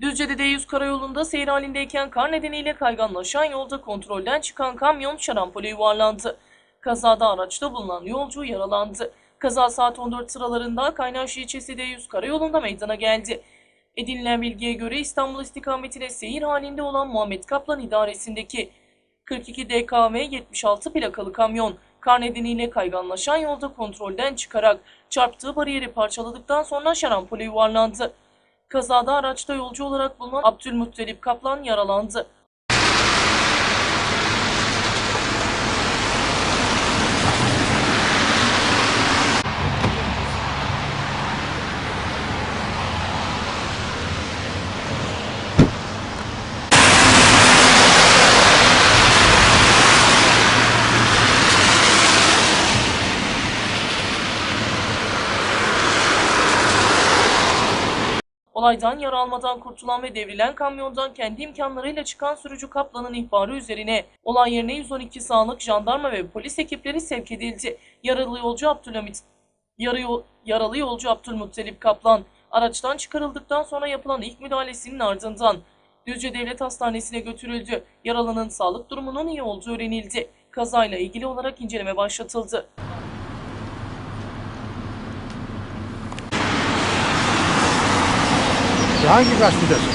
Düzce'de D100 karayolunda seyir halindeyken kar nedeniyle kayganlaşan yolda kontrolden çıkan kamyon şarampole yuvarlandı. Kazada araçta bulunan yolcu yaralandı. Kaza saat 14 sıralarında Kaynaşlı ilçesi D100 karayolunda meydana geldi. Edinilen bilgiye göre İstanbul istikametine seyir halinde olan Muhammed Kaplan idaresindeki 42 DKV 76 plakalı kamyon kar nedeniyle kayganlaşan yolda kontrolden çıkarak çarptığı bariyeri parçaladıktan sonra şarampole yuvarlandı. Kazada araçta yolcu olarak bulunan Abdülmuttalip Kaplan yaralandı. Olaydan yara almadan kurtulan ve devrilen kamyondan kendi imkanlarıyla çıkan sürücü Kaplan'ın ihbarı üzerine olay yerine 112 sağlık, jandarma ve polis ekipleri sevk edildi. Yaralı yolcu Abdülhamit yarı yaralı yolcu Abdülmuttalip Kaplan araçtan çıkarıldıktan sonra yapılan ilk müdahalesinin ardından Düzce Devlet Hastanesi'ne götürüldü. Yaralının sağlık durumunun iyi olduğu öğrenildi. Kazayla ilgili olarak inceleme başlatıldı. Hangi gazetedesin?